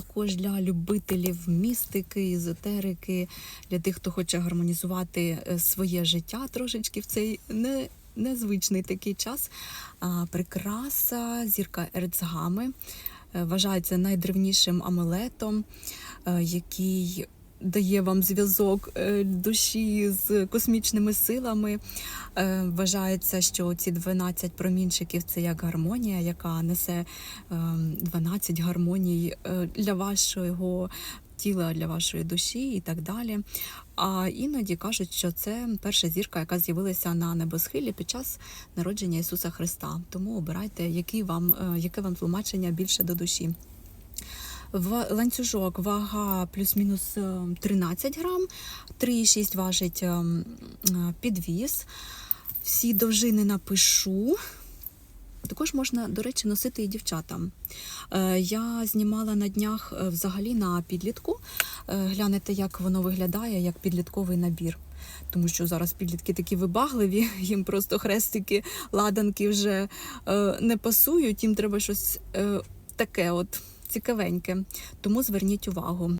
Також для любителів містики, езотерики, для тих, хто хоче гармонізувати е, своє життя трошечки в цей не, незвичний такий час. А, Прикраса зірка Ерцгами е, вважається найдревнішим амулетом, е, який дає вам зв'язок е, душі з космічними силами. Е, Вважається, що ці 12 промінчиків це як гармонія, яка несе е, 12 гармоній е, для вашого тіла, для вашої душі і так далі. А іноді кажуть, що це перша зірка, яка з'явилася на небосхилі під час народження Ісуса Христа. Тому обирайте, який вам, яке вам тлумачення більше до душі. В ланцюжок вага плюс-мінус е, 13 грам, 3,6 важить е, м, е, підвіз. Всі довжини напишу. Також можна, до речі, носити і дівчатам. Е, Я знімала на днях е, взагалі на підлітку. Е, Глянете, як воно виглядає, як підлітковий набір. Тому що зараз підлітки такі вибагливі, їм просто хрестики, ладанки вже е, не пасують, їм треба щось е, таке от цікавеньке. Тому зверніть увагу.